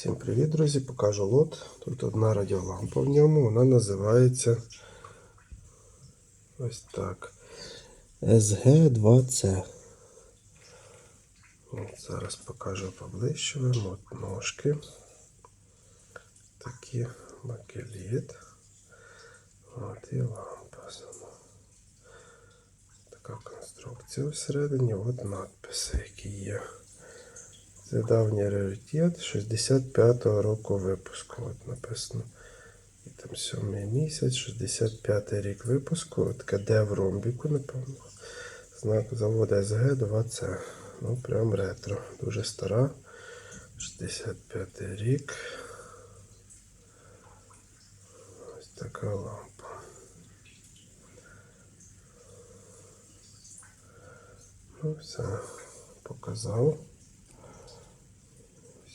Всім привіт, друзі! Покажу лот. Тут одна радіолампа в ньому, вона називається ось так. SG2C. От зараз покажу поближче. Ножки. Такі бакеліт. От і лампа сама. Така конструкція всередині, от надписи, які є. Це давній раритет 65-го року випуску. От написано. І там сьомий місяць, 65-й рік випуску. От таке Д в ромбіку, напевно. Знак заводу СГ2C. Ну, прям ретро. Дуже стара. 65-й рік. Ось така лампа. Ну, все, показав.